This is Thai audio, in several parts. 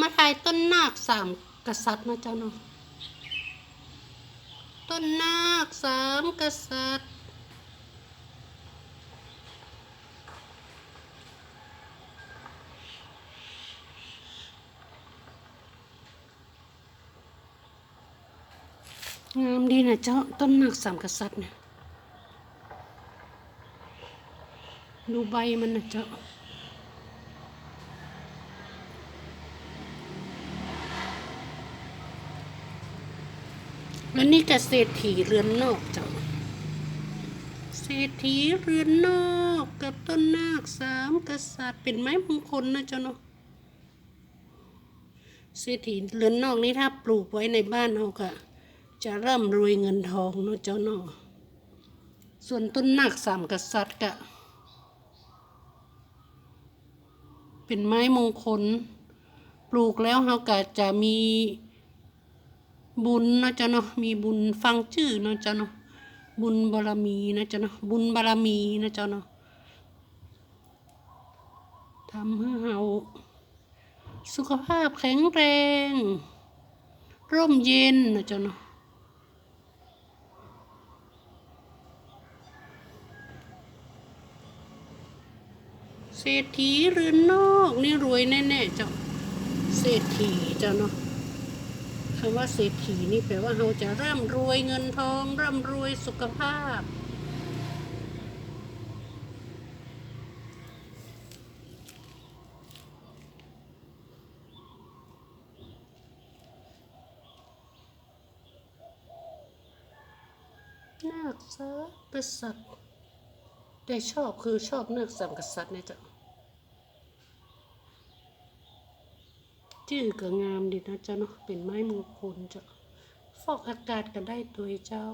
มาถ่ายต้นนาคสามกษัตริย์นะเจ้าเนาะต้นนาคสามกษัตริย์งามดีนะเจ้าต้นนาคสามกษัตริย์เนี่ยดูใบมันนะเจ้า แล้วนี่ก็เศรษฐีเรือนนอกเจ้าเศรษฐีเรือนนอกกับต้นนาคสามกษัตริย์เป็นไม้มงคลนะเจ้าเนาะเศรษฐีเรือนนอกนี่ถ้าปลูกไว้ในบ้านเราก็จะร่ำรวยเงินทองเนาะเจ้าเนาะส่วนต้นนาคสามกษัตริย์ก็เป็นไม้มงคล ปลูกแล้วเราก็จะมี บุญนะเจ้าเนาะมีบุญฟังชื่อเนาะเจ้าเนาะบุญบารมีนะเจ้าเนาะบุญบารมีนะเจ้าเนาะทำให้เราสุขภาพแข็งแรง ร่มเย็นนะเจ้าเนาะเศรษฐีเรือนนอกนี่รวยแน่ๆเจ้าเศรษฐีเจ้าเนาะ คำว่าเศรษฐีนี่แปลว่าเราจะร่ำรวยเงินทอง ร่ำรวยสุขภาพ นาคสามกษัตริย์แต่ชอบคือชอบนาคสามกษัตริย์เนี่ยจ้า จื้อก็งามดีนะเจ้าเนาะเป็นไม้มงคลจ้ะฟอกอากาศก็ได้ตัวเจ้า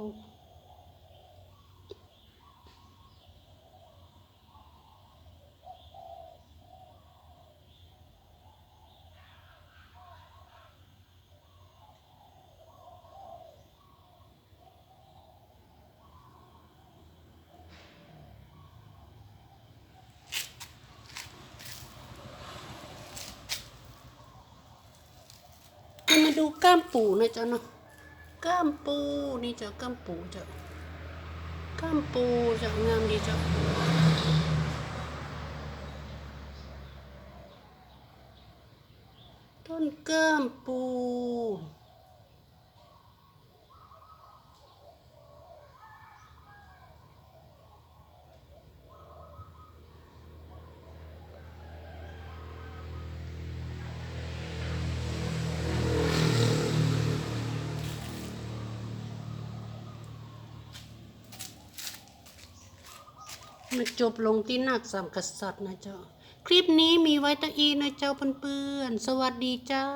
ดูก้ามปูนะเจ้าเนาะก้ามปูนี่เจ้าก้ามปูเจ้าก้ามปูเจ้างามดีเจ้าต้นก้ามปู มาจบลงที่นักสามกษัตริย์นะเจ้า คลิปนี้มีไว้ตะอีนะเจ้าเพื่อนๆ สวัสดีเจ้า